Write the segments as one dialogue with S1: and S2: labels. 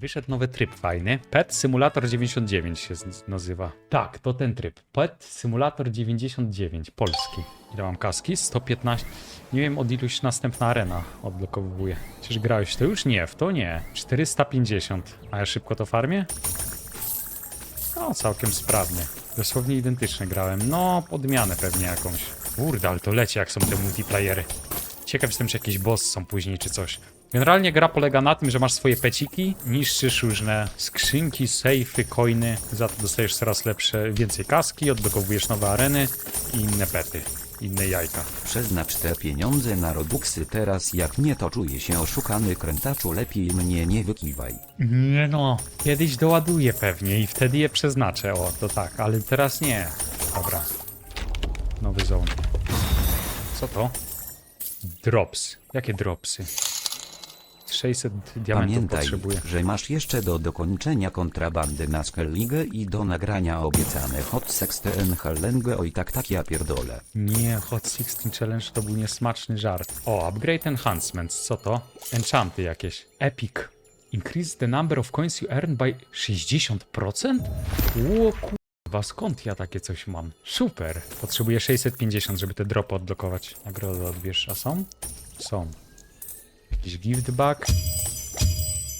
S1: Wyszedł nowy tryb fajny. Pet Simulator 99 się nazywa. Tak, to ten tryb. Pet Simulator 99, polski. Ile mam kaski? 115. Nie wiem od iluś następna arena odblokowuje. Czyż grałeś to już? Nie, w to nie. 450. A ja szybko to farmię? No, całkiem sprawnie. Dosłownie identyczne grałem. No, odmianę pewnie jakąś. Kurde, ale to leci jak są te multiplayery. Ciekaw jestem, czy jakieś boss są później, czy coś. Generalnie gra polega na tym, że masz swoje peciki, niszczysz różne skrzynki, sejfy, coiny, za to dostajesz coraz lepsze, więcej kaski, odblokowujesz nowe areny i inne pety, inne jajka.
S2: Przeznacz te pieniądze na robuxy teraz jak nie to czuję się oszukany krętaczu lepiej mnie nie wykiwaj.
S1: Nie no, kiedyś doładuję pewnie i wtedy je przeznaczę, o to tak, ale teraz nie. Dobra. Nowy zone. Co to? Drops. Jakie dropsy? 600 diamentów
S2: Pamiętaj,
S1: potrzebuję.
S2: że masz jeszcze do dokończenia kontrabandy na Skellige i do nagrania obiecane Hot Sex TN Hellenge oj tak tak ja pierdolę.
S1: Nie, Hot 16 Challenge to był niesmaczny żart. O, Upgrade Enhancements, co to? Enchanty jakieś. Epic. Increase the number of coins you earn by 60%? Ło kurwa, skąd ja takie coś mam? Super. Potrzebuję 650, żeby te dropy odblokować. Nagrodę odbierz, a są? Są. Jakiś gift bag.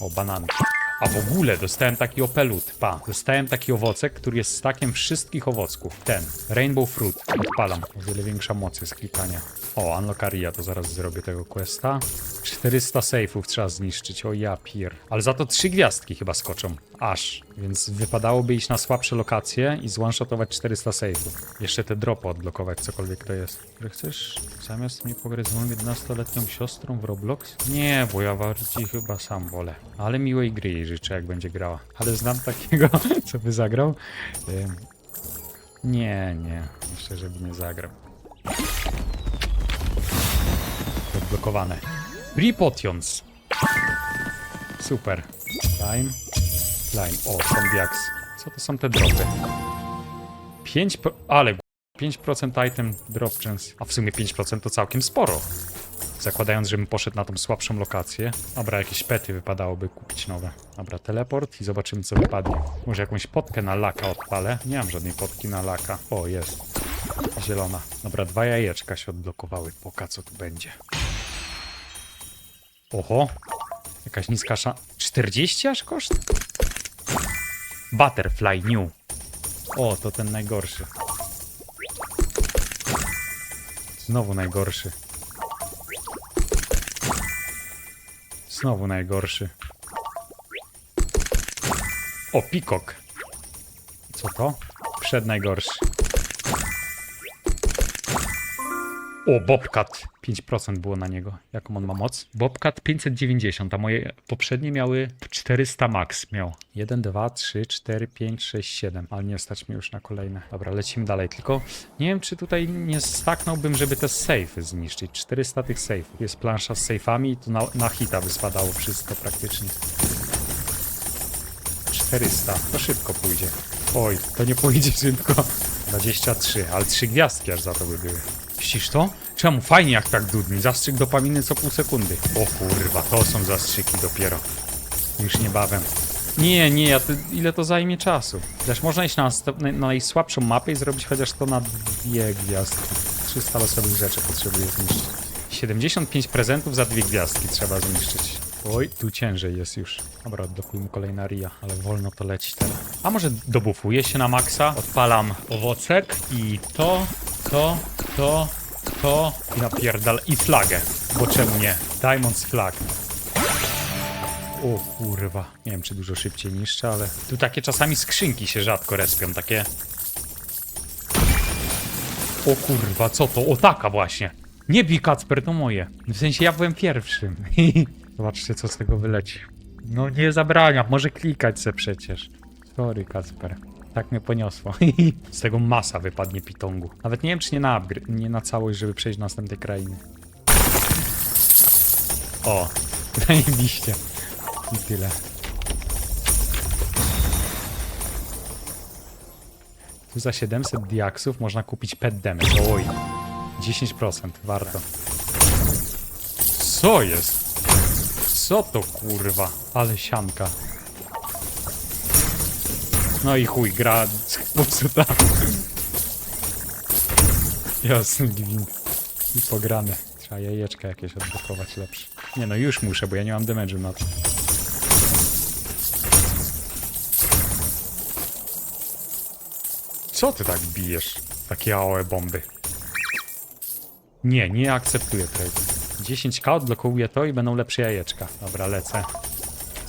S1: O, bananki. A w ogóle dostałem taki opelut. Pa, dostałem taki owocek, który jest stakiem wszystkich owocków. Ten, Rainbow Fruit. Odpalam. O wiele większa moc jest klikania. O, Unlockaria, to zaraz zrobię tego questa. 400 safe'ów trzeba zniszczyć, o ja pier. Ale za to trzy gwiazdki chyba skoczą. Aż. Więc wypadałoby iść na słabsze lokacje i zwanshotować 400 safe'ów. Jeszcze te dropy odblokować, cokolwiek to jest. Że chcesz zamiast mnie pograć z moją 11-letnią siostrą w Roblox? Nie, bo ja bardziej chyba sam wolę. Ale miłej gry jej życzę, jak będzie grała. Ale znam takiego, co by zagrał. Nie, nie. Myślę, żeby nie zagrał. Odblokowane. Repotions. Super. Slime. Slime. O, są diaks. Co to są te dropy? 5 pro... Ale gu- 5% item drop chance. A w sumie 5% to całkiem sporo. Zakładając, żebym poszedł na tą słabszą lokację. Dobra, jakieś pety wypadałoby kupić nowe. Dobra, teleport i zobaczymy co wypadnie. Może jakąś potkę na laka odpalę? Nie mam żadnej potki na laka. O, jest. Zielona. Dobra, dwa jajeczka się odblokowały. Poka co tu będzie. Oho. Jakaś niska szan... 40 aż koszt? Butterfly New. O, to ten najgorszy. Znowu najgorszy. Znowu najgorszy. O, pikok. Co to? Przed najgorszy. O, Bobcat. 5% było na niego. Jaką on ma moc? Bobcat 590, a moje poprzednie miały 400 max miał. 1, 2, 3, 4, 5, 6, 7. Ale nie stać mnie już na kolejne. Dobra, lecimy dalej. Tylko nie wiem, czy tutaj nie staknąłbym, żeby te safe'y zniszczyć. 400 tych safe'ów. Jest plansza z safe'ami i tu na, na hita wyspadało wszystko praktycznie. 400. To szybko pójdzie. Oj, to nie pójdzie szybko. 23, ale trzy gwiazdki aż za to by były. Widzisz to? Czemu? Fajnie jak tak dudni. Zastrzyk dopaminy co pół sekundy. O kurwa, to są zastrzyki dopiero. Już niebawem. Nie, nie, ja to, ile to zajmie czasu? Też można iść na, na najsłabszą mapę i zrobić chociaż to na dwie gwiazdki. 300 losowych rzeczy potrzebuję zniszczyć. 75 prezentów za dwie gwiazdki trzeba zniszczyć. Oj, tu ciężej jest już. Dobra, odblokujmy kolejna ria, ale wolno to leci teraz. A może dobufuję się na maksa, odpalam owocek i to, to, to, to i napierdal i flagę. Bo czemu nie? Diamonds flag. O kurwa, nie wiem czy dużo szybciej niszczę, ale tu takie czasami skrzynki się rzadko respią, takie... O kurwa, co to? O taka właśnie. Nie bij Kacper, to moje. W sensie ja byłem pierwszym. Zobaczcie co z tego wyleci. No nie zabrania, może klikać se przecież. Sorry Kacper. Tak mnie poniosło. z tego masa wypadnie pitongu. Nawet nie wiem czy nie na nie na całość, żeby przejść do następnej krainy. O, zajebiście. I tyle. Tu za 700 diaksów można kupić pet damage. Oj, 10% warto. Co jest? Co to kurwa? Ale sianka. No i chuj, gra popsuta. Jasny gwint. I pograne. Trzeba jajeczka jakieś odblokować lepsze. Nie no, już muszę, bo ja nie mam damage'u na to. Co ty tak bijesz? Takie AOE bomby. Nie, nie akceptuję trade. 10k odblokowuje to i będą lepsze jajeczka. Dobra, lecę.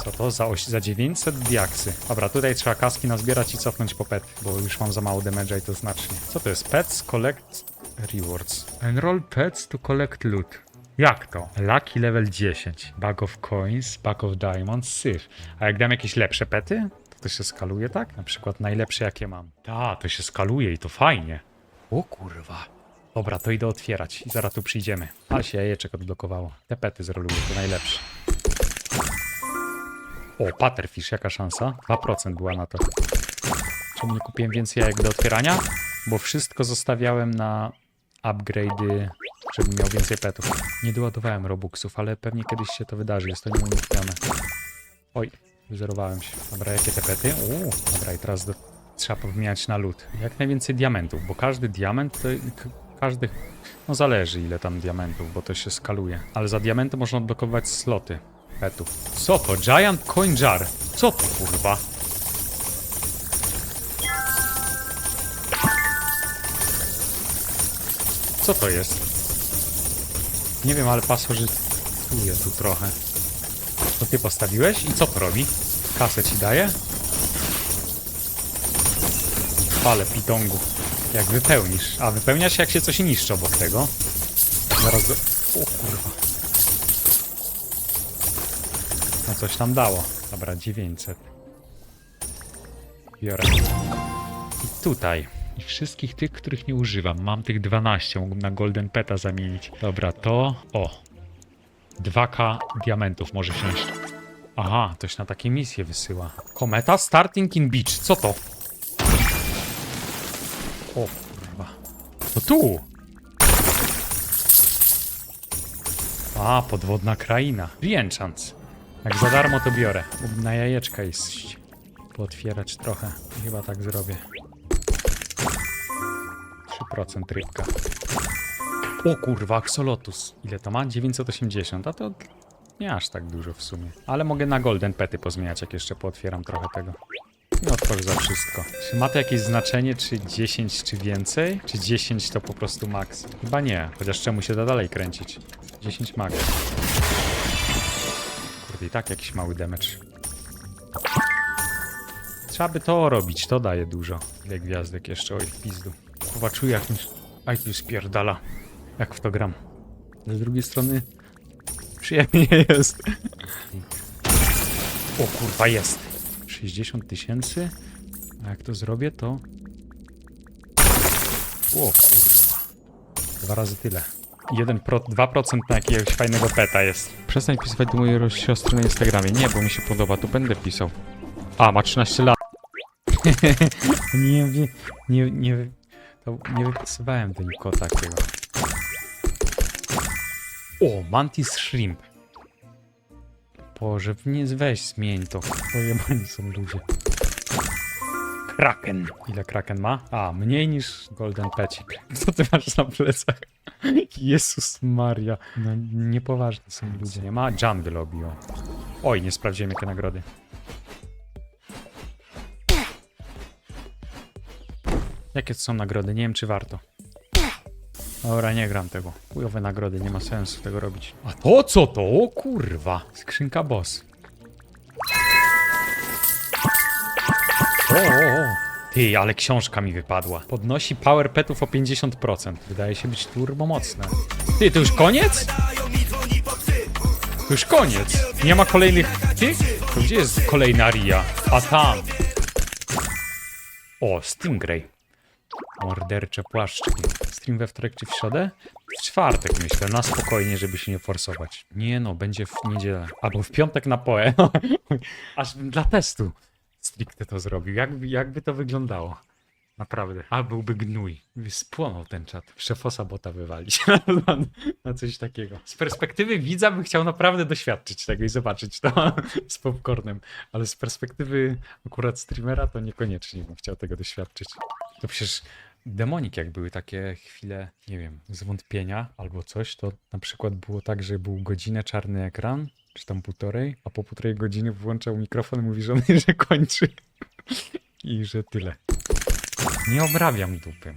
S1: Co to? Za, oś, za 900 diaksy. Dobra, tutaj trzeba kaski nazbierać i cofnąć po pet, bo już mam za mało damage'a i to znacznie. Co to jest? Pets collect rewards. Enroll pets to collect loot. Jak to? Lucky level 10. Bag of coins, bag of diamonds, syf. A jak dam jakieś lepsze pety, to to się skaluje, tak? Na przykład najlepsze jakie mam. Ta, to się skaluje i to fajnie. O kurwa. Dobra, to idę otwierać i zaraz tu przyjdziemy. Ale się jajeczek odblokowało. Te pety zroluję, to najlepsze. O, Patterfish, jaka szansa? 2% była na to. Czemu nie kupiłem więcej jajek do otwierania? Bo wszystko zostawiałem na upgrade'y, żebym miał więcej petów. Nie doładowałem robuxów, ale pewnie kiedyś się to wydarzy, jest to nieuniknione. Oj, wyzerowałem się. Dobra, jakie te pety? Uuu, dobra, i teraz do... trzeba powymieniać na lód. Jak najwięcej diamentów, bo każdy diament to... Każdy... No zależy ile tam diamentów, bo to się skaluje. Ale za diamenty można odblokować sloty petów. Co to? Giant Coin Jar. Co to kurwa? Co to jest? Nie wiem, ale pasożytuje tu trochę. To ty postawiłeś? I co to robi? Kasę ci daje? Pale pitongu. Jak wypełnisz. A wypełnia się jak się coś niszczy obok tego. Zaraz. O kurwa. No coś tam dało. Dobra, 900. Biorę. I tutaj. I wszystkich tych, których nie używam. Mam tych 12. Mógłbym na Golden Peta zamienić. Dobra, to... O. 2k diamentów może wziąć. Aha, ktoś na takie misje wysyła. Kometa Starting in Beach. Co to? O kurwa. To tu! A, podwodna kraina. Reenchant. Jak za darmo to biorę. Na jajeczka iść. Pootwierać trochę. Chyba tak zrobię. 3% rybka. O kurwa, Axolotus. Ile to ma? 980. A to nie aż tak dużo w sumie. Ale mogę na golden pety pozmieniać, jak jeszcze pootwieram trochę tego. Otworzę za wszystko. Czy ma to jakieś znaczenie, czy 10, czy więcej? Czy 10 to po prostu max? Chyba nie, chociaż czemu się da dalej kręcić? 10 max. Kurde, i tak jakiś mały damage. Trzeba by to robić, to daje dużo. Ile gwiazdek jeszcze, oj w pizdu. Chyba czuję jak mi IQ spierdala, jak w to gram. Z drugiej strony przyjemnie jest. O kurwa, jest. 60 tysięcy? A jak to zrobię, to... O kurwa. Dwa razy tyle. 1 pro, 2% na jakiegoś fajnego peta jest. Przestań pisywać do mojej siostry na Instagramie. Nie, bo mi się podoba, to będę pisał. A, ma 13 lat. nie, nie, nie, nie, to nie wypisywałem do nikogo takiego. O, Mantis Shrimp. Boże, nie weź zmień to. Pojebani są ludzie. Kraken. Ile Kraken ma? A, mniej niż Golden Pecik. Co ty masz na plecach? Jezus Maria. No, niepoważni są ludzie. Nie ma Jungle obiło. Oj, nie sprawdziłem jakie nagrody. Jakie to są nagrody? Nie wiem, czy warto. Dobra, nie gram tego. Chujowe nagrody, nie ma sensu tego robić. A to co to? O kurwa. Skrzynka boss. O, o, o. Ty, ale książka mi wypadła. Podnosi power petów o 50%. Wydaje się być turbo mocne. Ty, to już koniec? To już koniec. Nie ma kolejnych tych? To gdzie jest kolejna Ria? A tam. O, Stingray. Mordercze płaszczki. Stream we wtorek czy w środę? W czwartek myślę, na spokojnie, żeby się nie forsować. Nie no, będzie w niedzielę. Albo w piątek na poe. Aż bym dla testu stricte to zrobił. Jakby, jakby to wyglądało? Naprawdę. A byłby gnój. Spłonął ten czat. Szefosa bota wywalić. na, na coś takiego. Z perspektywy widza bym chciał naprawdę doświadczyć tego i zobaczyć to z popcornem. Ale z perspektywy akurat streamera to niekoniecznie bym chciał tego doświadczyć. To przecież demonik, jak były takie chwile, nie wiem, zwątpienia albo coś, to na przykład było tak, że był godzinę czarny ekran, czy tam półtorej, a po półtorej godziny włączał mikrofon mówi żony, że kończy. I że tyle. Nie obrabiam dupy.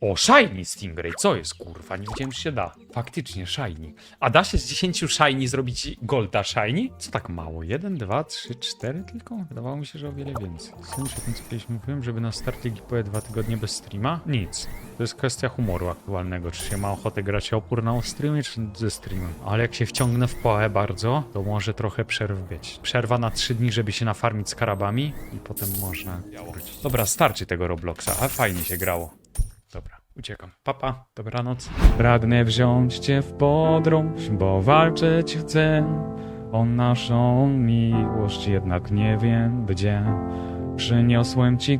S1: O, Shiny Stingray, co jest kurwa? Nie wiedziałem, że się da. Faktycznie, Shiny. A da się z 10 Shiny zrobić Golda Shiny? Co tak mało? 1, 2, 3, 4 tylko? Wydawało mi się, że o wiele więcej. Słyszę o co kiedyś mówiłem, żeby na starcie gipoje dwa tygodnie bez streama? Nic. To jest kwestia humoru aktualnego. Czy się ma ochotę grać opór na streamie, czy ze streamem. Ale jak się wciągnę w poę bardzo, to może trochę przerw być. Przerwa na 3 dni, żeby się nafarmić z karabami i potem można wrócić. Dobra, starczy tego Robloxa, a fajnie się grało. Dobra, uciekam. Papa, dobranoc. Pragnę wziąć cię w podróż, bo walczyć chcę o naszą miłość, jednak nie wiem gdzie. Przyniosłem ci